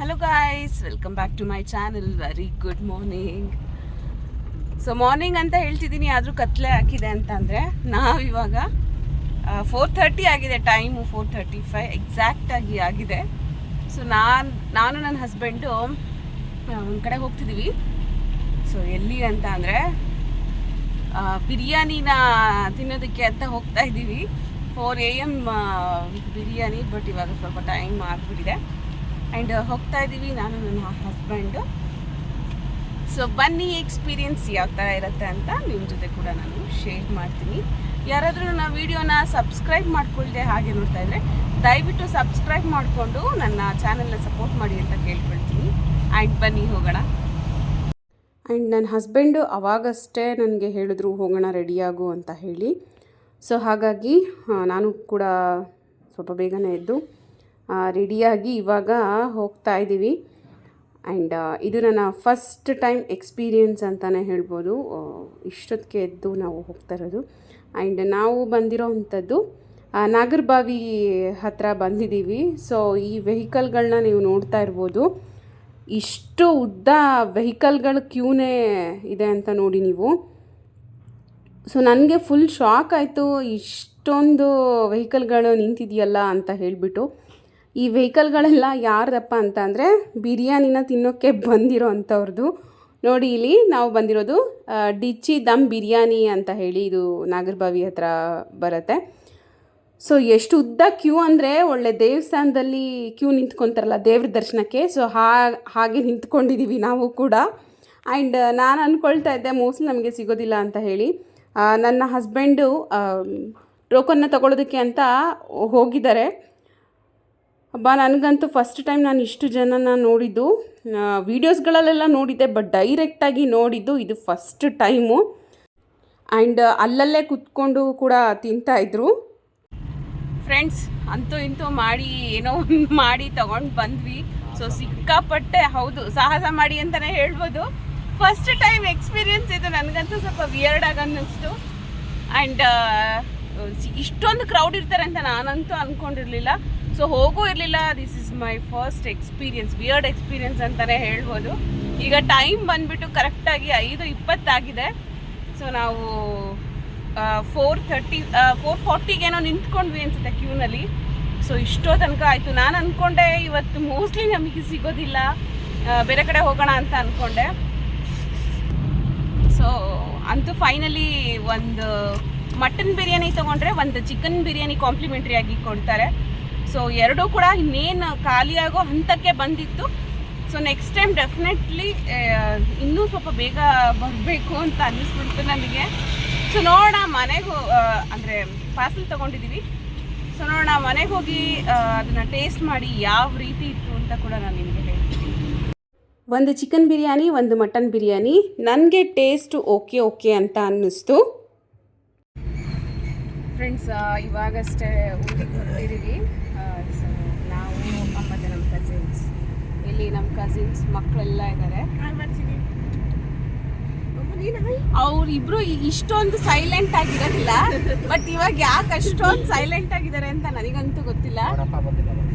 Hello guys welcome back to my channel very good morning so morning ಅಂತ ಹೇಳ್ತಿದ್ದೀನಿ ಆದರೂ ಕತ್ಲೆ ಹಾಕಿದೆ ಅಂತಂದರೆ, ನಾವಿವಾಗ ಫೋರ್ ಥರ್ಟಿ ಆಗಿದೆ ಟೈಮು ಫೋರ್ ಥರ್ಟಿ ಫೈವ್ ಎಕ್ಸಾಕ್ಟಾಗಿ ಆಗಿದೆ. ಸೊ ನಾನು ನಾನು ನನ್ನ ಹಸ್ಬೆಂಡು ಒಂದು ಕಡೆ ಹೋಗ್ತಿದ್ದೀವಿ ಸೊ ಎಲ್ಲಿ ಅಂತ ಅಂದರೆ ಬಿರಿಯಾನಿನ ತಿನ್ನೋದಕ್ಕೆ ಅಂತ ಹೋಗ್ತಾ ಇದ್ದೀವಿ four A M biryani but ಇವಾಗ ಸ್ವಲ್ಪ ಟೈಮ್ ಆಗಿಬಿಟ್ಟಿದೆ. ಆ್ಯಂಡ್ ಹೋಗ್ತಾ ಇದ್ದೀವಿ ನಾನು ನನ್ನ ಹಸ್ಬೆಂಡು ಸೊ ಬನ್ನಿ ಎಕ್ಸ್ಪೀರಿಯನ್ಸ್ ಯಾವ ಥರ ಇರುತ್ತೆ ಅಂತ ನಿಮ್ಮ ಜೊತೆ ಕೂಡ ನಾನು ಶೇರ್ ಮಾಡ್ತೀನಿ. ಯಾರಾದರೂ ನನ್ನ ವೀಡಿಯೋನ ಸಬ್ಸ್ಕ್ರೈಬ್ ಮಾಡಿಕೊಳ್ಳದೆ ಹಾಗೆ ನೋಡ್ತಾ ಇದ್ದರೆ ದಯವಿಟ್ಟು ಸಬ್ಸ್ಕ್ರೈಬ್ ಮಾಡಿಕೊಂಡು ನನ್ನ ಚಾನಲ್ನ ಸಪೋರ್ಟ್ ಮಾಡಿ ಅಂತ ಕೇಳ್ಕೊಳ್ತೀನಿ. ಆ್ಯಂಡ್ ಬನ್ನಿ ಹೋಗೋಣ. ಆ್ಯಂಡ್ ನನ್ನ ಹಸ್ಬೆಂಡು ಅವಾಗಷ್ಟೇ ನನಗೆ ಹೇಳಿದ್ರು, ಹೋಗೋಣ ರೆಡಿಯಾಗು ಅಂತ ಹೇಳಿ. ಸೊ ಹಾಗಾಗಿ ನಾನು ಕೂಡ ಸ್ವಲ್ಪ ಬೇಗನೆ ಎದ್ದು ರೆಡಿಯಾಗಿ ಇವಾಗ ಹೋಗ್ತಾ ಇದ್ದೀವಿ ಆ್ಯಂಡ್ ಇದು ನನ್ನ ಫಸ್ಟ್ ಟೈಮ್ ಎಕ್ಸ್ಪೀರಿಯನ್ಸ್ ಅಂತಲೇ ಹೇಳ್ಬೋದು. ಇಷ್ಟೊತ್ತಿಗೆ ಎದ್ದು ನಾವು ಹೋಗ್ತಾ ಇರೋದು. ಆ್ಯಂಡ್ ನಾವು ಬಂದಿರೋ ಅಂಥದ್ದು ನಾಗರಬಾವಿ ಹತ್ರ ಬಂದಿದ್ದೀವಿ. ಸೊ ಈ ವೆಹಿಕಲ್ಗಳನ್ನ ನೀವು ನೋಡ್ತಾ ಇರ್ಬೋದು. ಇಷ್ಟು ಉದ್ದ ವೆಹಿಕಲ್ಗಳ ಕ್ಯೂನೇ ಇದೆ ಅಂತ ನೋಡಿ ನೀವು. ಸೊ ನನಗೆ ಫುಲ್ ಶಾಕ್ ಆಯಿತು. ಇಷ್ಟೊಂದು ವೆಹಿಕಲ್ಗಳು ನಿಂತಿದೆಯಲ್ಲ ಅಂತ ಹೇಳಿಬಿಟ್ಟು. ಈ ವೆಹಿಕಲ್ಗಳೆಲ್ಲ ಯಾರ್ದಪ್ಪ ಅಂತ ಅಂದರೆ ಬಿರಿಯಾನಿನ ತಿನ್ನೋಕ್ಕೆ ಬಂದಿರೋ ಅಂಥವ್ರದ್ದು ನೋಡಿ ಇಲ್ಲಿ ನಾವು ಬಂದಿರೋದು ಡಿಚ್ಚಿ ದಮ್ ಬಿರಿಯಾನಿ ಅಂತ ಹೇಳಿ ಇದು ನಾಗರಬಾವಿ ಹತ್ರ ಬರುತ್ತೆ. ಸೊ ಎಷ್ಟು ಉದ್ದ ಕ್ಯೂ ಅಂದರೆ ಒಳ್ಳೆ ದೇವಸ್ಥಾನದಲ್ಲಿ ಕ್ಯೂ ನಿಂತ್ಕೊತಾರಲ್ಲ ದೇವ್ರ ದರ್ಶನಕ್ಕೆ, ಸೊ ಹಾಗೆ ನಿಂತ್ಕೊಂಡಿದ್ದೀವಿ ನಾವು ಕೂಡ. ಆ್ಯಂಡ್ ನಾನು ಅಂದ್ಕೊಳ್ತಾ ಇದ್ದೆ ಮೋಸ್ಟ್ಲಿ ನಮಗೆ ಸಿಗೋದಿಲ್ಲ ಅಂತ ಹೇಳಿ. ನನ್ನ ಹಸ್ಬೆಂಡು ಟೋಕನ್ನ ತಗೊಳ್ಳೋದಕ್ಕೆ ಅಂತ ಹೋಗಿದ್ದಾರೆ. ಹಬ್ಬ ನನಗಂತೂ ಫಸ್ಟ್ ಟೈಮ್ ನಾನು ಇಷ್ಟು ಜನನ ನೋಡಿದ್ದು. ವೀಡಿಯೋಸ್ಗಳಲ್ಲೆಲ್ಲ ನೋಡಿದ್ದೆ ಬಟ್ ಡೈರೆಕ್ಟಾಗಿ ನೋಡಿದ್ದು ಇದು ಫಸ್ಟ್ ಟೈಮು ಆ್ಯಂಡ್ ಅಲ್ಲಲ್ಲೇ ಕುತ್ಕೊಂಡು ಕೂಡ ತಿಂತಾಯಿದ್ರು ಫ್ರೆಂಡ್ಸ್ ಅಂತೂ ಇಂತೂ ಮಾಡಿ, ಏನೋ ಒಂದು ಮಾಡಿ ತಗೊಂಡು ಬಂದ್ವಿ. ಸೊ ಸಿಕ್ಕಾಪಟ್ಟೆ ಹೌದು, ಸಾಹಸ ಮಾಡಿ ಅಂತಲೇ ಹೇಳ್ಬೋದು. ಫಸ್ಟ್ ಟೈಮ್ ಎಕ್ಸ್ಪೀರಿಯನ್ಸ್ ಇದು, ನನಗಂತೂ ಸ್ವಲ್ಪ ವಿಯರ್ಡ್ ಆಗಿ ಅನ್ನಿಸ್ತು. ಆ್ಯಂಡ್ ಇಷ್ಟೊಂದು ಕ್ರೌಡ್ ಇರ್ತಾರೆ ಅಂತ ನಾನಂತೂ ಅಂದ್ಕೊಂಡಿರಲಿಲ್ಲ ಸೊ ಹೋಗೂ ಇರಲಿಲ್ಲ. This is my first experience weird experience ಅಂತಲೇ ಹೇಳ್ಬೋದು. ಈಗ ಟೈಮ್ ಬಂದ್ಬಿಟ್ಟು ಕರೆಕ್ಟಾಗಿ ಐದು ಇಪ್ಪತ್ತಾಗಿದೆ ಸೊ ನಾವು ಫೋರ್ ಥರ್ಟಿ ಫೋರ್ ಫಾರ್ಟಿಗೇನೋ ನಿಂತ್ಕೊಂಡ್ವಿ ಅನ್ಸುತ್ತೆ ಕ್ಯೂನಲ್ಲಿ ಸೊ ಇಷ್ಟೋ ತನಕ ಆಯಿತು. ನಾನು ಅಂದ್ಕೊಂಡೆ ಇವತ್ತು ಮೋಸ್ಟ್ಲಿ ನಮಗೆ ಸಿಗೋದಿಲ್ಲ. ಬೇರೆ ಕಡೆ ಹೋಗೋಣ ಅಂತ ಅಂದ್ಕೊಂಡೆ ಸೊ ಅಂತೂ ಫೈನಲಿ ಒಂದು ಮಟನ್ ಬಿರಿಯಾನಿ ತೊಗೊಂಡ್ರೆ ಒಂದು ಚಿಕನ್ ಬಿರಿಯಾನಿ ಕಾಂಪ್ಲಿಮೆಂಟ್ರಿ ಆಗಿ ಕೊಡ್ತಾರೆ. ಸೊ ಎರಡೂ ಕೂಡ ಇನ್ನೇನು ಖಾಲಿಯಾಗೋ ಹಂತಕ್ಕೆ ಬಂದಿತ್ತು. ಸೊ ನೆಕ್ಸ್ಟ್ ಟೈಮ್ ಡೆಫಿನೆಟ್ಲಿ ಇನ್ನೂ ಸ್ವಲ್ಪ ಬೇಗ ಬರಬೇಕು ಅಂತ ಅನ್ನಿಸ್ಬಿಡ್ತು ನನಗೆ ಸೊ ನೋಡೋಣ ಮನೆಗೆ ಅಂದರೆ ಪಾರ್ಸಲ್ ತೊಗೊಂಡಿದ್ದೀವಿ ಸೊ ನೋಡೋಣ ಮನೆಗೆ ಹೋಗಿ ಅದನ್ನು ಟೇಸ್ಟ್ ಮಾಡಿ ಯಾವ ರೀತಿ ಇತ್ತು ಅಂತ ಕೂಡ ನಾನು ನಿಮಗೆ ಹೇಳ್ತೀನಿ. ಒಂದು ಚಿಕನ್ ಬಿರಿಯಾನಿ ಒಂದು ಮಟನ್ ಬಿರಿಯಾನಿ. ನನಗೆ ಟೇಸ್ಟ್ ಓಕೆ ಓಕೆ ಅಂತ ಅನ್ನಿಸ್ತು. ಫ್ರೆಂಡ್ಸ್ ಇವಾಗಷ್ಟೇ ಊರಿಗೆ ಹೊರಟಿದ್ದೀವಿ ಸೊ ನಾವು ಮತ್ತು ನಮ್ಮ ಕಸಿನ್ಸ್ ಇಲ್ಲಿ ನಮ್ಮ ಕಸಿನ್ಸ್ ಮಕ್ಕಳೆಲ್ಲ ಇದ್ದಾರೆ ಅವ್ರಿಬ್ರು ಇಷ್ಟೊಂದು ಸೈಲೆಂಟ್ ಆಗಿರೋದಿಲ್ಲ ಬಟ್ ಇವಾಗ ಯಾಕೆ ಅಷ್ಟೊಂದು ಸೈಲೆಂಟ್ ಆಗಿದ್ದಾರೆ ಅಂತ ನನಗಂತೂ ಗೊತ್ತಿಲ್ಲ.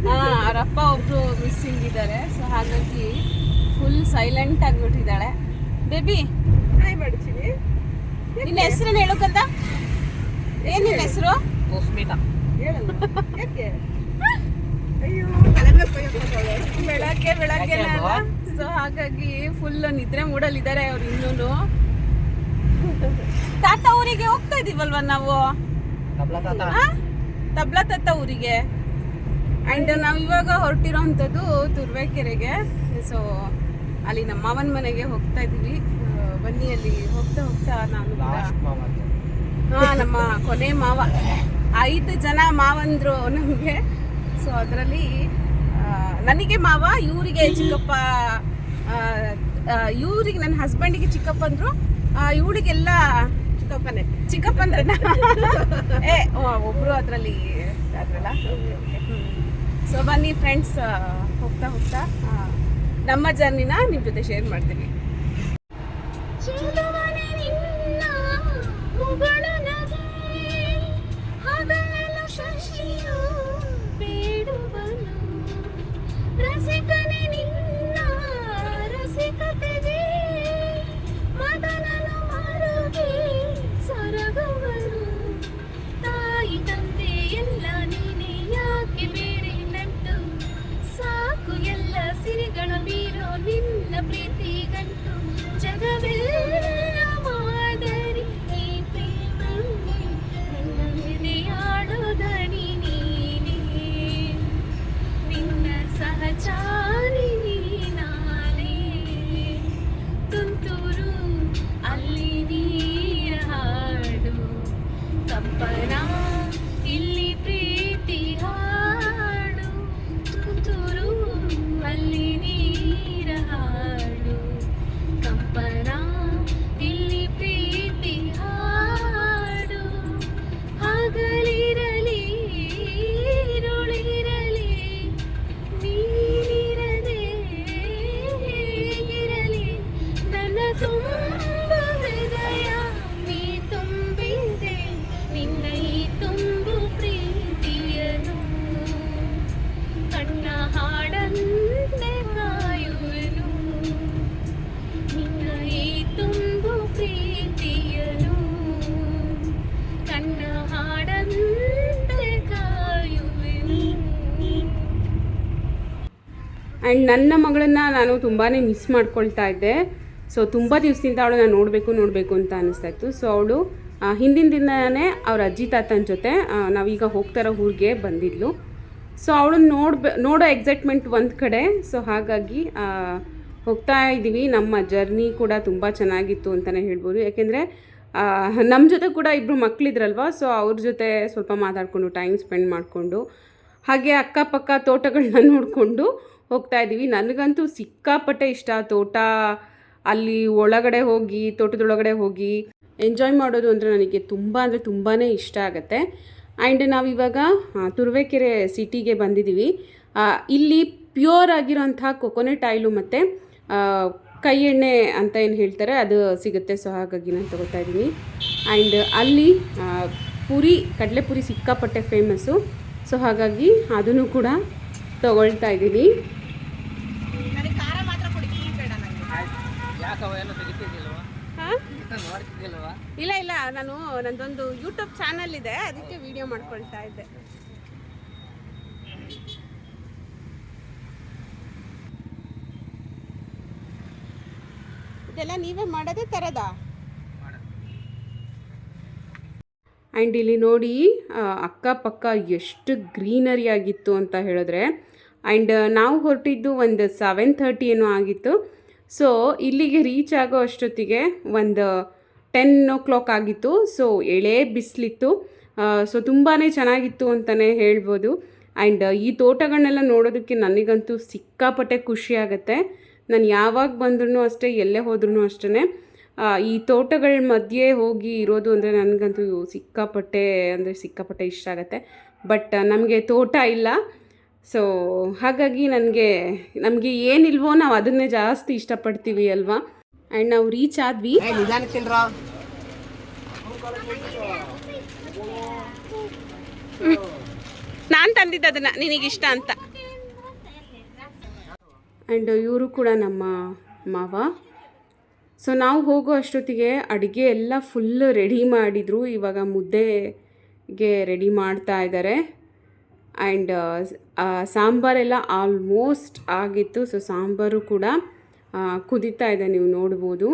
ಹಾ ಅವರಪ್ಪ ಒಬ್ರು ಮಿಸ್ಸಿಂಗ್ ಇದ್ದಾರೆ ಸೊ ಹಾಗಾಗಿ ಫುಲ್ ಸೈಲೆಂಟ್ ಆಗಿಬಿಟ್ಟಿದ್ದಾಳೆ. ಬೇಬಿ ನಿನ್ನ ಹೆಸ್ರೇನು ಹೇಳೋಕಂತ ಏನ್ ನಿನ್ನ ಹೆಸರು? ಬೆಳಗ್ಗೆ ಬೆಳಗ್ಗೆ ಸೊ ಹಾಗಾಗಿ ಫುಲ್ ನಿದ್ರೆ ಮೂಡಲ್ಲಿದ್ದಾರೆ ಅವ್ರು ಇನ್ನೂ ತಾತ ಊರಿಗೆ ಹೋಗ್ತಾ ಇದೀವಲ್ವಾ ನಾವು? ತಬ್ಲಾ ತಾತ? ಊರಿಗೆ. ಅಂಡ್ ನಾವು ಇವಾಗ ಹೊರಟಿರೋಂಥದ್ದು ತುರ್ವೇಕೆರೆಗೆ. ಸೊ ಅಲ್ಲಿ ನಮ್ಮ ಮಾವನ ಮನೆಗೆ ಹೋಗ್ತಾ ಇದೀವಿ. ಬನ್ನಿ ಅಲ್ಲಿ ಹೋಗ್ತಾ ಹೋಗ್ತಾ ನಾನು ಹಾ ನಮ್ಮ ಕೊನೆ ಮಾವ. ಐದು ಜನ ಮಾವಂದ್ರು ನಮಗೆ. ಸೊ ಅದರಲ್ಲಿ ನನಗೆ ಮಾವ, ಇವರಿಗೆ ಚಿಕ್ಕಪ್ಪ ಇವರಿಗೆ ನನ್ನ ಹಸ್ಬೆಂಡಿಗೆ ಚಿಕ್ಕಪ್ಪ ಅಂದ್ರು ಇವಳಿಗೆಲ್ಲ ಚಿಕ್ಕಪ್ಪನೇ. ಚಿಕ್ಕಪ್ಪ ಅಂದ್ರೆ ಏ ಒಬ್ರು ಅದರಲ್ಲಿ ಅದ್ರಲ್ಲ ಸೊ ಬನ್ನಿ ಫ್ರೆಂಡ್ಸ್ ಹೋಗ್ತಾ ಹೋಗ್ತಾ ನಮ್ಮ ಜರ್ನಿನ ನಿಮ್ಮ ಜೊತೆ ಶೇರ್ ಮಾಡ್ತೀನಿ. ಆ್ಯಂಡ್ ನನ್ನ ಮಗಳನ್ನ ನಾನು ತುಂಬಾ ಮಿಸ್ ಮಾಡ್ಕೊಳ್ತಾ ಇದ್ದೆ. ಸೊ ತುಂಬ ದಿವಸದಿಂದ ಅವಳನ್ನ ನೋಡಬೇಕು ನೋಡಬೇಕು ಅಂತ ಅನಿಸ್ತಾ ಇತ್ತು. ಸೊ ಅವಳು ಹಿಂದಿನ ದಿನನೇ ಅವ್ರ ಅಜ್ಜಿ ತಾತನ ಜೊತೆ ನಾವೀಗ ಹೋಗ್ತಾರೋ ಊರಿಗೆ ಬಂದಿದ್ಲು. ಸೊ ಅವಳನ್ನ ನೋಡ್ಬೆ, ನೋಡೋ ಎಕ್ಸೈಟ್ಮೆಂಟ್ ಒಂದು ಕಡೆ. ಸೊ ಹಾಗಾಗಿ ಹೋಗ್ತಾ ಇದ್ದೀವಿ. ನಮ್ಮ ಜರ್ನಿ ಕೂಡ ತುಂಬ ಚೆನ್ನಾಗಿತ್ತು ಅಂತಲೇ ಹೇಳ್ಬೋದು. ಯಾಕೆಂದರೆ ನಮ್ಮ ಜೊತೆ ಕೂಡ ಇಬ್ಬರು ಮಕ್ಕಳಿದ್ರಲ್ವ ಸೊ ಅವ್ರ ಜೊತೆ ಸ್ವಲ್ಪ ಮಾತಾಡಿಕೊಂಡು ಟೈಮ್ ಸ್ಪೆಂಡ್ ಮಾಡಿಕೊಂಡು, ಹಾಗೆ ಅಕ್ಕಪಕ್ಕ ತೋಟಗಳನ್ನ ನೋಡಿಕೊಂಡು ಹೋಗ್ತಾ ಇದ್ದೀವಿ. ನನಗಂತೂ ಸಿಕ್ಕಾಪಟ್ಟೆ ಇಷ್ಟ ತೋಟ. ಅಲ್ಲಿ ಒಳಗಡೆ ಹೋಗಿ, ತೋಟದೊಳಗಡೆ ಹೋಗಿ ಎಂಜಾಯ್ ಮಾಡೋದು ಅಂದರೆ ನನಗೆ ತುಂಬ ಅಂದರೆ ತುಂಬಾ ಇಷ್ಟ ಆಗುತ್ತೆ. ಆ್ಯಂಡ್ ನಾವಿವಾಗ ತುರುವೇಕೆರೆ ಸಿಟಿಗೆ ಬಂದಿದ್ದೀವಿ. ಇಲ್ಲಿ ಪ್ಯೂರ್ ಆಗಿರೋಂಥ ಕೊಕೊನೆಟ್ ಆಯಿಲು ಮತ್ತು ಕೈ ಎಣ್ಣೆ ಅಂತ ಏನು ಹೇಳ್ತಾರೆ, ಅದು ಸಿಗುತ್ತೆ. ಸೊ ಹಾಗಾಗಿ ನಾನು ತಗೋತಾ ಇದ್ದೀನಿ. ಆ್ಯಂಡ್ ಅಲ್ಲಿ ಪೂರಿ, ಕಡಲೆಪುರಿ ಸಿಕ್ಕಾಪಟ್ಟೆ ಫೇಮಸ್ಸು ಸೊ ಹಾಗಾಗಿ ಅದನ್ನು ಕೂಡ ತಗೊಳ್ತಾ ಇದ್ದೀನಿ ಯಾಕವ ಏನೋ ತೆಗಿತಿದ್ದಿಲ್ವಾ ಹಾಂ ನೋಡ್ತಿದ್ದಿಲ್ವಾ ಇಲ್ಲ ಇಲ್ಲ ನಾನು ನಂದೊಂದು ಯೂಟ್ಯೂಬ್ ಚಾನಲ್ ಇದೆ ಅದಕ್ಕೆ ವಿಡಿಯೋ ಮಾಡ್ಕೊಳ್ತಾ ಇದ್ದೆ. ಇದೆಲ್ಲ ನೀವೇ ಮಾಡೋದೇ ತರದಾ? ಆ್ಯಂಡ್ ಇಲ್ಲಿ ನೋಡಿ ಅಕ್ಕಪಕ್ಕ ಎಷ್ಟು ಗ್ರೀನರಿ ಆಗಿತ್ತು ಅಂತ ಹೇಳಿದ್ರೆ ಆ್ಯಂಡ್ ನಾವು ಹೊರಟಿದ್ದು ಒಂದು ಸೆವೆನ್ ಥರ್ಟಿ ಏನೋ ಆಗಿತ್ತು. ಸೊ ಇಲ್ಲಿಗೆ ರೀಚ್ ಆಗೋ ಅಷ್ಟೊತ್ತಿಗೆ ಒಂದು ಟೆನ್ ಓ ಕ್ಲಾಕ್ ಆಗಿತ್ತು. ಸೊ ಎಳೆ ಬಿಸಿಲಿತ್ತು. ಸೊ ತುಂಬಾ ಚೆನ್ನಾಗಿತ್ತು ಅಂತಲೇ ಹೇಳ್ಬೋದು. ಆ್ಯಂಡ್ ಈ ತೋಟಗಳನ್ನೆಲ್ಲ ನೋಡೋದಕ್ಕೆ ನನಗಂತೂ ಸಿಕ್ಕಾಪಟ್ಟೆ ಖುಷಿ ಆಗುತ್ತೆ. ನಾನು ಯಾವಾಗ ಬಂದ್ರೂ ಅಷ್ಟೇ, ಎಲ್ಲೇ ಹೋದ್ರೂ ಅಷ್ಟೇ ಈ ತೋಟಗಳ ಮಧ್ಯೆ ಹೋಗಿ ಇರೋದು ಅಂದರೆ ನನಗಂತೂ ಸಿಕ್ಕಾಪಟ್ಟೆ ಅಂದರೆ ಸಿಕ್ಕಾಪಟ್ಟೆ ಇಷ್ಟ ಆಗುತ್ತೆ. ಬಟ್ ನಮಗೆ ತೋಟ ಇಲ್ಲ. ಸೊ ಹಾಗಾಗಿ ನನಗೆ ನಮಗೆ ಏನಿಲ್ವೋ ನಾವು ಅದನ್ನೇ ಜಾಸ್ತಿ ಇಷ್ಟಪಡ್ತೀವಿ ಅಲ್ವಾ? ಆ್ಯಂಡ್ ನಾವು ರೀಚ್ ಆದ್ವಿ. ನಾನು ತಂದಿದ್ದು ಅದನ್ನು ನಿನಗಿಷ್ಟ ಅಂತ. ಆ್ಯಂಡ್ ಇವರು ಕೂಡ ನಮ್ಮ ಮಾವ. ಸೊ ನಾವು ಹೋಗೋ ಅಷ್ಟೊತ್ತಿಗೆ ಅಡುಗೆ ಎಲ್ಲ ಫುಲ್ ರೆಡಿ ಮಾಡಿದರು. ಇವಾಗ ಮುದ್ದೆಗೆ ರೆಡಿ ಮಾಡ್ತಾ ಇದ್ದಾರೆ ಆ್ಯಂಡ್ ಸಾಂಬಾರೆಲ್ಲ ಆಲ್ಮೋಸ್ಟ್ ಆಗಿತ್ತು. ಸೊ ಸಾಂಬಾರು ಕೂಡ ಕುದೀತಾ ಇದೆ. ನೀವು ನೋಡ್ಬೋದು.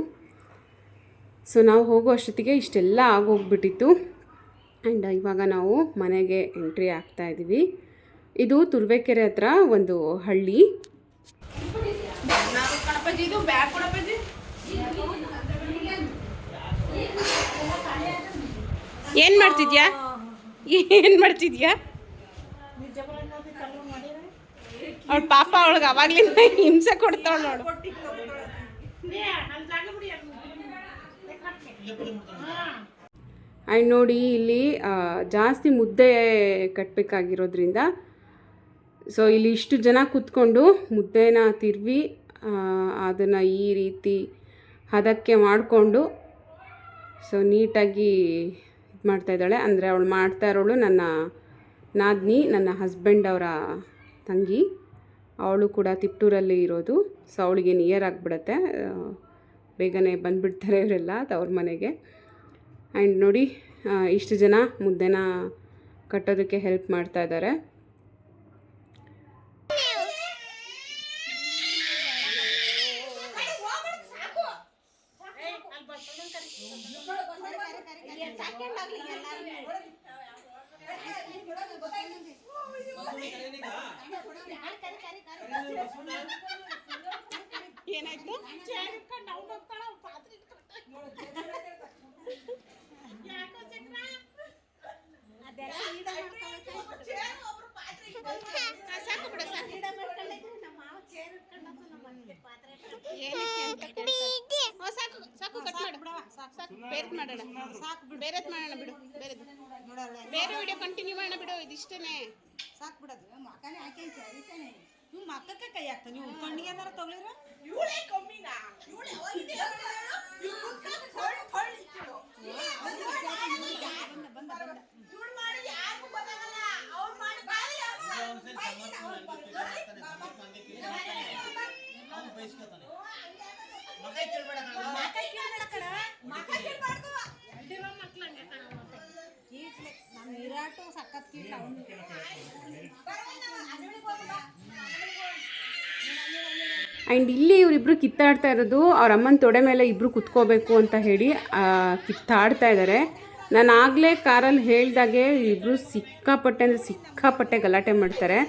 ಸೊ ನಾವು ಹೋಗೋ ಅಷ್ಟೊತ್ತಿಗೆ ಇಷ್ಟೆಲ್ಲ ಆಗೋಗ್ಬಿಟ್ಟಿತ್ತು. ಆ್ಯಂಡ್ ಇವಾಗ ನಾವು ಮನೆಗೆ ಎಂಟ್ರಿ ಆಗ್ತಾ ಇದ್ದೀವಿ. ಇದು ತುರುವೇಕೆರೆ ಹತ್ರ ಒಂದು ಹಳ್ಳಿ. ಏನು ಮಾಡ್ತಿದ್ಯಾ? ಏನು ಮಾಡ್ತಿದ್ಯಾ? ಅವಳ ಪಾಪ ಅವಳಿಗೆ ಅವಾಗ್ಲಿಂದ ಹಿಂಸೆ ಕೊಡ್ತಾವಳು ನೋಡು. ಆ್ಯಂಡ್ ನೋಡಿ, ಇಲ್ಲಿ ಜಾಸ್ತಿ ಮುದ್ದೆ ಕಟ್ಟಬೇಕಾಗಿರೋದ್ರಿಂದ ಸೊ ಇಲ್ಲಿ ಇಷ್ಟು ಜನ ಕೂತ್ಕೊಂಡು ಮುದ್ದೆನ ತಿರ್ವಿ ಅದನ್ನು ಈ ರೀತಿ ಹದಕ್ಕೆ ಮಾಡಿಕೊಂಡು, ಸೊ ನೀಟಾಗಿ ಇದು ಮಾಡ್ತಾಯಿದ್ದಾಳೆ ಅಂದರೆ ಅವಳು ಮಾಡ್ತಾ ಇರೋಳು ನನ್ನ ನಾದ್ನಿ, ನನ್ನ ಹಸ್ಬೆಂಡ್ ಅವರ ತಂಗಿ. ಅವಳು ಕೂಡ ತಿಪ್ಟೂರಲ್ಲಿ ಇರೋದು. ಸೊ ಅವಳಿಗೆ ನಿಯರ್ ಆಗಿಬಿಡತ್ತೆ. ಬೇಗನೆ ಬಂದುಬಿಡ್ತಾರೆ ಇವರೆಲ್ಲ ತವ್ರ ಮನೆಗೆ. ಆ್ಯಂಡ್ ನೋಡಿ ಇಷ್ಟು ಜನ ಮುದ್ದೆನ ಕಟ್ಟೋದಕ್ಕೆ ಹೆಲ್ಪ್ ಮಾಡ್ತಾ ಇದ್ದಾರೆ ಏನಾಯ್ತು ಏನಕ್ಕೆ ಅಂತ ಕೇಳ್ತಾರೆ. ಓ, ಸಾಕು ಸಾಕು ಕಟ್ ಮಾಡು ಸಾಕು ಬೇರೆ ಮಾಡೋಣ. ಸಾಕು ಬಿಡು. ಬೇರೆ ಮಾಡೋಣ ಬಿಡು. ಬೇರೆ ಬೇರೆ ವಿಡಿಯೋ ಕಂಟಿನ್ಯೂ ಮಾಡೋಣ ಬಿಡು. ಇದಿಷ್ಟನೇ. ಸಾಕು ಬಿಡೋದು ಮಕ್ಕನೇ ಹಾಕಿ ಅದಕ್ಕೇನೆ ನೀವು ಮಕ್ಕಕ್ಕೆ ಕೈ ಹಾಕ್ತಾನೆ. ನೀವು ಕಣ್ಣಿಗೆ ಏನಾರ ತಗೊಳಿರ ನಮ್ಮ ವಿರಾಟು ಸಖತ್ ಕೀಟ ಅವನು ಆ್ಯಂಡ್ ಇಲ್ಲಿ ಇವರಿಬ್ರು ಕಿತ್ತಾಡ್ತಾ ಇರೋದು ಅವ್ರ ಅಮ್ಮನ ತೊಡೆ ಮೇಲೆ ಇಬ್ಬರು ಕುತ್ಕೋಬೇಕು ಅಂತ ಹೇಳಿ ಕಿತ್ತಾಡ್ತಾ ಇದ್ದಾರೆ ನಾನು ಆಗಲೇ ಕಾರಲ್ಲಿ ಹೇಳಿದಾಗೆ ಇಬ್ಬರು ಸಿಕ್ಕಾಪಟ್ಟೆ ಅಂದರೆ ಸಿಕ್ಕಾಪಟ್ಟೆ ಗಲಾಟೆ ಮಾಡ್ತಾರೆ.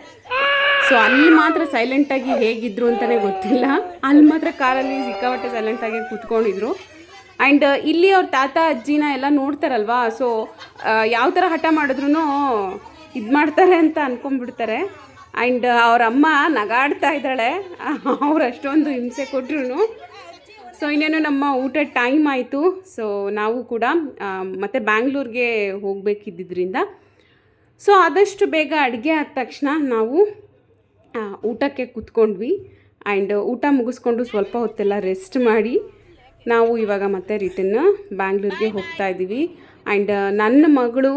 ಸೊ ಅಲ್ಲಿ ಮಾತ್ರ ಸೈಲೆಂಟಾಗಿ ಹೇಗಿದ್ರು ಅಂತಲೇ ಗೊತ್ತಿಲ್ಲ. ಅಲ್ಲಿ ಮಾತ್ರ ಕಾರಲ್ಲಿ ಸಿಕ್ಕಾಪಟ್ಟೆ ಸೈಲೆಂಟಾಗಿ ಕುತ್ಕೊಂಡಿದ್ರು. ಆ್ಯಂಡ್ ಇಲ್ಲಿ ಅವ್ರ ತಾತ, ಅಜ್ಜಿನ ಎಲ್ಲ ನೋಡ್ತಾರಲ್ವಾ? ಸೊ ಯಾವ ಥರ ಹಠ ಮಾಡಿದ್ರು ಇದು ಮಾಡ್ತಾರೆ ಅಂತ ಅನ್ಕೊಂಡ್ಬಿಡ್ತಾರೆ. ಆ್ಯಂಡ್ ಅವ್ರ ಅಮ್ಮ ನಗಾಡ್ತಾ ಇದ್ದಾಳೆ. ಅವ್ರು ಅಷ್ಟೊಂದು ಹಿಂಸೆ ಕೊಟ್ರು ಸೊ ಇನ್ನೇನು ನಮ್ಮ ಊಟ ಟೈಮ್ ಆಯಿತು. ಸೊ ನಾವು ಕೂಡ ಮತ್ತು ಬ್ಯಾಂಗ್ಳೂರ್ಗೆ ಹೋಗಬೇಕಿದ್ದರಿಂದ ಸೊ ಆದಷ್ಟು ಬೇಗ ಅಡುಗೆ ಆದ ತಕ್ಷಣ ನಾವು ಊಟಕ್ಕೆ ಕೂತ್ಕೊಂಡ್ವಿ. ಆ್ಯಂಡ್ ಊಟ ಮುಗಿಸ್ಕೊಂಡು ಸ್ವಲ್ಪ ಹೊತ್ತೆಲ್ಲ ರೆಸ್ಟ್ ಮಾಡಿ ನಾವು ಇವಾಗ ಮತ್ತೆ ರಿಟರ್ನ್ ಬ್ಯಾಂಗ್ಳೂರಿಗೆ ಹೋಗ್ತಾ ಇದ್ದೀವಿ. ಆ್ಯಂಡ್ ನನ್ನ ಮಗಳು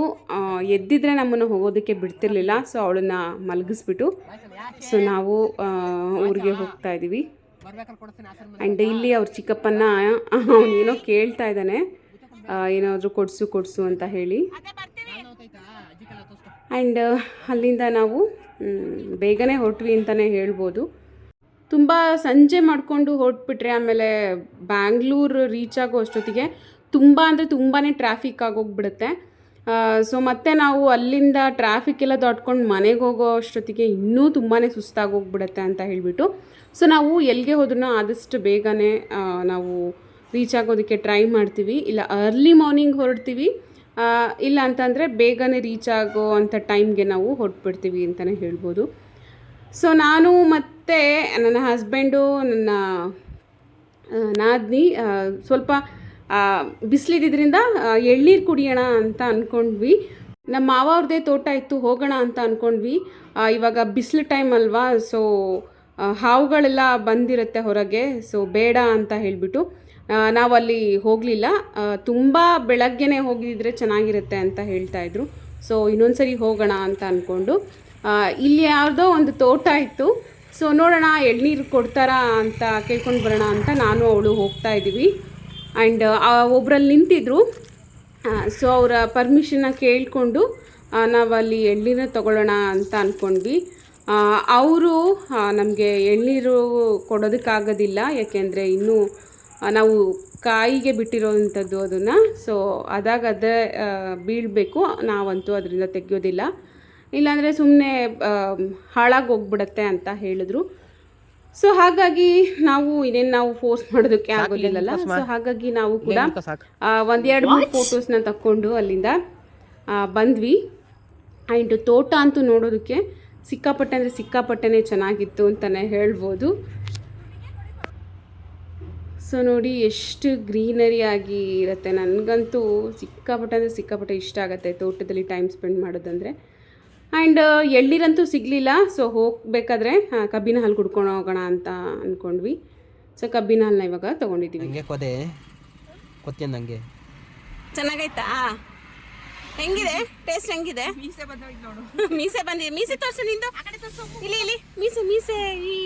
ಎದ್ದಿದ್ರೆ ನಮ್ಮನ್ನು ಹೋಗೋದಕ್ಕೆ ಬಿಡ್ತಿರ್ಲಿಲ್ಲ. ಸೊ ಅವಳನ್ನ ಮಲಗಿಸ್ಬಿಟ್ಟು ಸೊ ನಾವು ಊರಿಗೆ ಹೋಗ್ತಾ ಇದ್ದೀವಿ. ಆ್ಯಂಡ್ ಇಲ್ಲಿ ಅವ್ರ ಚಿಕ್ಕಪ್ಪನ ಅವನೇನೋ ಕೇಳ್ತಾ ಇದ್ದಾನೆ. ಏನಾದರೂ ಕೊಡಿಸು ಕೊಡಿಸು ಅಂತ ಹೇಳಿ. ಆ್ಯಂಡ್ ಅಲ್ಲಿಂದ ನಾವು ಬೇಗನೆ ಹೊರಟ್ವಿ ಅಂತಲೇ ಹೇಳ್ಬೋದು. ತುಂಬ ಸಂಜೆ ಮಾಡಿಕೊಂಡು ಹೊರಟ್ಬಿಟ್ರೆ ಆಮೇಲೆ ಬ್ಯಾಂಗ್ಳೂರು ರೀಚ್ ಆಗೋ ಅಷ್ಟೊತ್ತಿಗೆ ತುಂಬ ಅಂದರೆ ತುಂಬಾ ಟ್ರಾಫಿಕ್ ಆಗೋಗ್ಬಿಡುತ್ತೆ. ಸೊ ಮತ್ತೆ ನಾವು ಅಲ್ಲಿಂದ ಟ್ರಾಫಿಕ್ ಎಲ್ಲ ದಾಟ್ಕೊಂಡು ಮನೆಗೆ ಹೋಗೋ ಅಷ್ಟೊತ್ತಿಗೆ ಇನ್ನೂ ತುಂಬಾ ಸುಸ್ತಾಗೋಗ್ಬಿಡುತ್ತೆ ಅಂತ ಹೇಳಿಬಿಟ್ಟು. ಸೊ ನಾವು ಎಲ್ಲಿಗೆ ಹೋದ್ರೂ ಆದಷ್ಟು ಬೇಗನೆ ನಾವು ರೀಚ್ ಆಗೋದಕ್ಕೆ ಟ್ರೈ ಮಾಡ್ತೀವಿ. ಇಲ್ಲ ಅರ್ಲಿ ಮಾರ್ನಿಂಗ್ ಹೊರಡ್ತೀವಿ. ಇಲ್ಲ ಅಂತಂದರೆ ಬೇಗನೆ ರೀಚ್ ಆಗೋ ಅಂಥ ಟೈಮ್ಗೆ ನಾವು ಹೊರಟ್ಬಿಡ್ತೀವಿ ಅಂತಲೇ ಹೇಳ್ಬೋದು. ಸೊ ನಾನು ಮತ್ತು ನನ್ನ ಹಸ್ಬೆಂಡು ನನ್ನ ನಾದಿನಿ ಸ್ವಲ್ಪ ಬಿಸಿಲಿದ್ದರಿಂದ ಎಳ್ನೀರು ಕುಡಿಯೋಣ ಅಂತ ಅಂದ್ಕೊಂಡ್ವಿ ನಮ್ಮ ಮಾವ ಅವ್ರದ್ದೇ ತೋಟ ಇತ್ತು, ಹೋಗೋಣ ಅಂತ ಅಂದ್ಕೊಂಡ್ವಿ ಇವಾಗ ಬಿಸಿಲು ಟೈಮ್ ಅಲ್ವಾ ಸೊ ಹಾವುಗಳೆಲ್ಲ ಬಂದಿರುತ್ತೆ ಹೊರಗೆ ಸೊ ಬೇಡ ಅಂತ ಹೇಳಿಬಿಟ್ಟು. ನಾವು ಅಲ್ಲಿ ಹೋಗಲಿಲ್ಲ. ತುಂಬ ಬೆಳಗ್ಗೆನೇ ಹೋಗಿದ್ರೆ ಚೆನ್ನಾಗಿರುತ್ತೆ ಅಂತ ಹೇಳ್ತಾ ಇದ್ರು. ಸೊ ಇನ್ನೊಂದು ಸರಿ ಹೋಗೋಣ ಅಂತ ಅಂದ್ಕೊಂಡು ಇಲ್ಲಿ ಯಾವುದೋ ಒಂದು ತೋಟ ಇತ್ತು. ಸೊ ನೋಡೋಣ ಎಳ್ನೀರು ಕೊಡ್ತಾರಾ ಅಂತ ಕೇಳ್ಕೊಂಡು ಬರೋಣ ಅಂತ ನಾನು ಅವಳು ಹೋಗ್ತಾ ಇದ್ದೀವಿ. ಆ್ಯಂಡ್ ಒಬ್ಬರಲ್ಲಿ ನಿಂತಿದ್ರು. ಸೊ ಅವರ ಪರ್ಮಿಷನ್ನ ಕೇಳಿಕೊಂಡು ನಾವು ಅಲ್ಲಿ ಎಳ್ನೀರನ್ನ ತೊಗೊಳ್ಳೋಣ ಅಂತ ಅಂದ್ಕೊಂಡ್ವಿ ಅವರು ನಮಗೆ ಎಳ್ನೀರು ಕೊಡೋದಕ್ಕಾಗೋದಿಲ್ಲ. ಯಾಕೆಂದರೆ ಇನ್ನೂ ನಾವು ಕಾಯಿಗೆ ಬಿಟ್ಟಿರೋವಂಥದ್ದು ಅದನ್ನು. ಸೊ ಅದಾಗ ಅದೇ ಬೀಳಬೇಕು. ನಾವಂತೂ ಅದರಿಂದ ತೆಗೆಯೋದಿಲ್ಲ. ಇಲ್ಲಾಂದರೆ ಸುಮ್ಮನೆ ಹಾಳಾಗಿ ಹೋಗ್ಬಿಡತ್ತೆ ಅಂತ ಹೇಳಿದ್ರು. ಸೊ ಹಾಗಾಗಿ ನಾವು ಇನ್ನೇನು ನಾವು ಫೋರ್ಸ್ ಮಾಡೋದಕ್ಕೆ ಆಗೋದಿಲ್ಲಲ್ಲ. ಸೊ ಹಾಗಾಗಿ ನಾವು ಕೂಡ ಒಂದೆರಡು ಮೂರು ಫೋಟೋಸ್ನ ತಕ್ಕೊಂಡು ಅಲ್ಲಿಂದ ಬಂದ್ವಿ. ಆ್ಯಂಡ್ ತೋಟ ಅಂತೂ ನೋಡೋದಕ್ಕೆ ಸಿಕ್ಕಾಪಟ್ಟೆ ಅಂದರೆ ಸಿಕ್ಕಾಪಟ್ಟೆನೇ ಚೆನ್ನಾಗಿತ್ತು ಅಂತಲೇ ಹೇಳ್ಬೋದು. ಸೊ ನೋಡಿ ಎಷ್ಟು ಗ್ರೀನರಿ ಆಗಿ ಇರುತ್ತೆ. ನನಗಂತೂ ಸಿಕ್ಕಾಪಟ್ಟೆ ಅಂದರೆ ಸಿಕ್ಕಾಪಟ್ಟೆ ಇಷ್ಟ ಆಗುತ್ತೆ ತೋಟದಲ್ಲಿ ಟೈಮ್ ಸ್ಪೆಂಡ್ ಮಾಡೋದಂದರೆ. ಆ್ಯಂಡ್ ಎಳ್ಳೀರಂತೂ ಸಿಗಲಿಲ್ಲ. ಸೊ ಹೋಗಬೇಕಾದ್ರೆ ಕಬ್ಬಿನ ಹಾಲು ಕುಡ್ಕೊಂಡು ಹೋಗೋಣ ಅಂತ ಅಂದ್ಕೊಂಡ್ವಿ ಸೊ ಕಬ್ಬಿನ ಹಾಲನ್ನ ಇವಾಗ ತೊಗೊಂಡಿದ್ದೀವಿ ಹಂಗೆ ಕೊದೆ. ಕೊತ್ತೆ ನನಗೆ ಚೆನ್ನಾಗೈತಾ? ಹೆಂಗಿದೆ? ಟೇಸ್ಟ್ ಹೆಂಗಿದೆ? ಮೀಸೆ ಬಂದೋಯ್ತು ನೋಡು. ಮೀಸೆ ಬಂದಿದೆ. ಮೀಸೆ ತೋರಿಸು ನಿಂದು. ಇಲ್ಲಿ ಇಲ್ಲಿ. ಮೀಸೆ ಮೀಸೆ ಈ.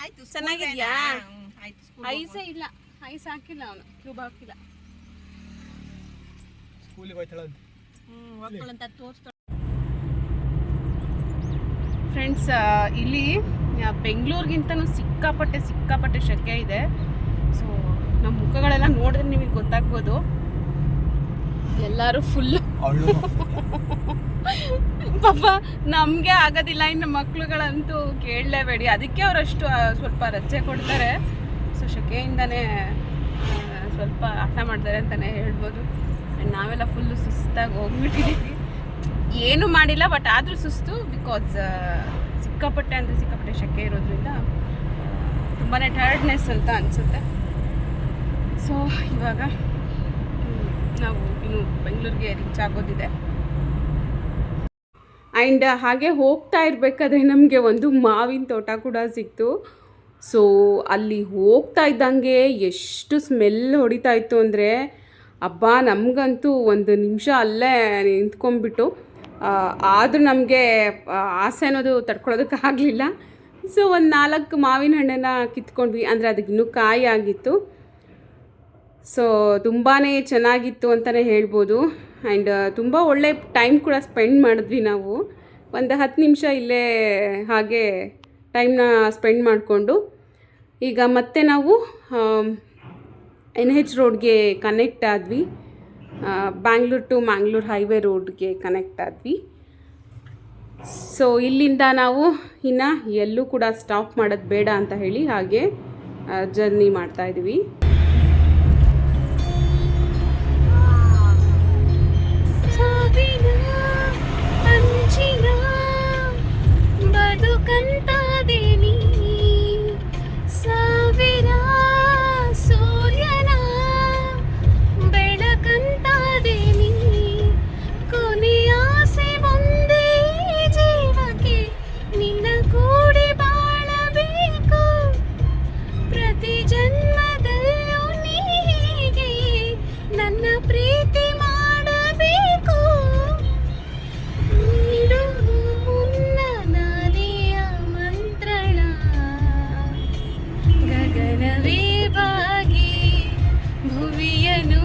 ಹಿಂಗ ಚೆನ್ನಾಗಿದ್ಯಾ? ಐಸ ಇಲ್ಲ ಐಸ್ ಹಾಕಿಲ್ಲ ಅವನು ಕ್ಯೂಬ್ ಹಾಕಿಲ್ಲ. ಸ್ಕೂಲಿಗೆ ಹೋಯ್ತಾಳ ಫ್ರೆಂಡ್ಸ್ ಇಲ್ಲಿ ಬೆಂಗಳೂರಿಗಿಂತನೂ ಸಿಕ್ಕಾಪಟ್ಟೆ ಸಿಕ್ಕಾಪಟ್ಟೆ ಶೆಕೆ ಇದೆ. ಸೊ ನಮ್ಮ ಮುಖಗಳೆಲ್ಲ ನೋಡಿದ್ರೆ ನಿಮಗೆ ಗೊತ್ತಾಗ್ಬೋದು. ಎಲ್ಲರೂ ಫುಲ್ಲು ಪಾಪ ನಮಗೆ ಆಗೋದಿಲ್ಲ, ಇನ್ನು ಮಕ್ಳುಗಳಂತೂ ಕೇಳಲೇಬೇಡಿ. ಅದಕ್ಕೆ ಅವರಷ್ಟು ಸ್ವಲ್ಪ ರಜೆ ಕೊಡ್ತಾರೆ. ಸೊ ಶೆಕೆಯಿಂದನೇ ಸ್ವಲ್ಪ ಆಟ ಮಾಡ್ತಾರೆ ಅಂತಲೇ ಹೇಳ್ಬೋದು. ನಾವೆಲ್ಲ ಫುಲ್ಲು ಸುಸ್ತಾಗಿ ಹೋಗ್ಬಿಟ್ಟಿದ್ದೀವಿ. ಏನು ಮಾಡಿಲ್ಲ ಬಟ್ ಆದರೂ ಸುಸ್ತು ಬಿಕಾಸ್ ಸಿಕ್ಕಾಪಟ್ಟೆ ಅಂದರೆ ಸಿಕ್ಕಾಪಟ್ಟೆ ಶೆಕೆ ಇರೋದ್ರಿಂದ ತುಂಬಾ ಟಯರ್ಡ್ನೆಸ್ ಅಂತ ಅನಿಸುತ್ತೆ. ಸೊ ಇವಾಗ ನಾವು ಇನ್ನು ಬೆಂಗಳೂರಿಗೆ ರೀಚ್ ಆಗೋದಿದೆ. ಆ್ಯಂಡ್ ಹಾಗೆ ಹೋಗ್ತಾ ಇರಬೇಕಾದ್ರೆ ನಮಗೆ ಒಂದು ಮಾವಿನ ತೋಟ ಕೂಡ ಸಿಕ್ತು. ಸೊ ಅಲ್ಲಿ ಹೋಗ್ತಾ ಇದ್ದಂಗೆ ಎಷ್ಟು ಸ್ಮೆಲ್ ಹೊಡಿತಾ ಇತ್ತು ಅಂದರೆ ಹಬ್ಬ ನಮಗಂತೂ ಒಂದು ನಿಮಿಷ ಅಲ್ಲೇ ನಿಂತ್ಕೊಂಡ್ಬಿಟ್ಟು ಆದರೂ ನಮಗೆ ಆಸೆ ಅನ್ನೋದು ತಡ್ಕೊಳ್ಳೋದಕ್ಕೆ ಆಗಲಿಲ್ಲ. ಸೊ ಒಂದು ನಾಲ್ಕು ಮಾವಿನ ಹಣ್ಣನ್ನು ಕಿತ್ಕೊಂಡ್ವಿ. ಅಂದರೆ, ಅದಕ್ಕೆ ಇನ್ನೂ ಕಾಯಿ ಆಗಿತ್ತು. ಸೊ ತುಂಬಾ ಚೆನ್ನಾಗಿತ್ತು ಅಂತಲೇ ಹೇಳ್ಬೋದು. ಆ್ಯಂಡ್ ತುಂಬ ಒಳ್ಳೆ ಟೈಮ್ ಕೂಡ ಸ್ಪೆಂಡ್ ಮಾಡಿದ್ವಿ ನಾವು. ಒಂದು ಹತ್ತು ನಿಮಿಷ ಇಲ್ಲೇ ಹಾಗೆ ಟೈಮ್ನ ಸ್ಪೆಂಡ್ ಮಾಡಿಕೊಂಡು. ಈಗ ಮತ್ತೆ ನಾವು ಎನ್ ಹೆಚ್ ರೋಡ್ಗೆ ಕನೆಕ್ಟ್ ಆದ್ವಿ. ಬ್ಯಾಂಗ್ಳೂರ್ ಟು ಮ್ಯಾಂಗ್ಳೂರ್ ಹೈವೇ ರೋಡ್ಗೆ ಕನೆಕ್ಟ್ ಆದ್ವಿ. ಸೊ ಇಲ್ಲಿಂದ ನಾವು ಇನ್ನು ಎಲ್ಲೂ ಕೂಡ ಸ್ಟಾಪ್ ಮಾಡೋದು ಬೇಡ ಅಂತ ಹೇಳಿ ಹಾಗೆ ಜರ್ನಿ ಮಾಡ್ತಾ కంటాదేని ಭುವಿಯನು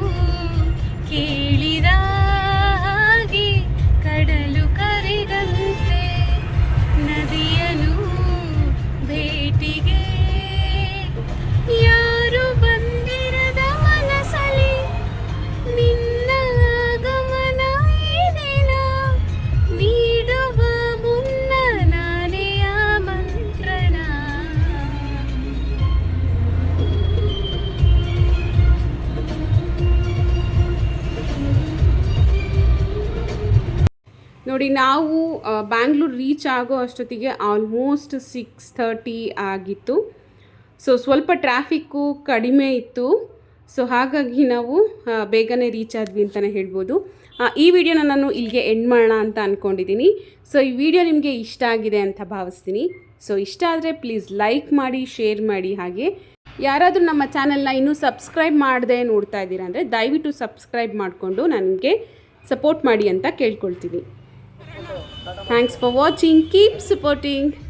ನೋಡಿ, ನಾವು ಬ್ಯಾಂಗ್ಳೂರ್ ರೀಚ್ ಆಗೋ ಅಷ್ಟೊತ್ತಿಗೆ ಆಲ್ಮೋಸ್ಟ್ ಸಿಕ್ಸ್ ಥರ್ಟಿ ಆಗಿತ್ತು. ಸೊ ಸ್ವಲ್ಪ ಟ್ರಾಫಿಕ್ಕು ಕಡಿಮೆ ಇತ್ತು. ಸೊ ಹಾಗಾಗಿ ನಾವು ಬೇಗನೆ ರೀಚ್ ಆದ್ವಿ ಅಂತಲೇ ಹೇಳ್ಬೋದು. ಈ ವಿಡಿಯೋನ ನಾನು ಇಲ್ಲಿಗೆ ಎಂಡ್ ಮಾಡೋಣ ಅಂತ ಅಂದ್ಕೊಂಡಿದ್ದೀನಿ ಸೊ ಈ ವಿಡಿಯೋ ನಿಮಗೆ ಇಷ್ಟ ಆಗಿದೆ ಅಂತ ಭಾವಿಸ್ತೀನಿ. ಸೊ ಇಷ್ಟ ಆದರೆ ಪ್ಲೀಸ್ ಲೈಕ್ ಮಾಡಿ ಶೇರ್ ಮಾಡಿ ಹಾಗೆ. ಯಾರಾದರೂ ನಮ್ಮ ಚಾನೆಲ್ನ ಇನ್ನೂ ಸಬ್ಸ್ಕ್ರೈಬ್ ಮಾಡದೆ ನೋಡ್ತಾ ಇದ್ದೀರಾ ಅಂದರೆ ದಯವಿಟ್ಟು ಸಬ್ಸ್ಕ್ರೈಬ್ ಮಾಡಿಕೊಂಡು ನನಗೆ ಸಪೋರ್ಟ್ ಮಾಡಿ ಅಂತ ಕೇಳ್ಕೊಳ್ತೀನಿ. Thanks for watching. Keep supporting.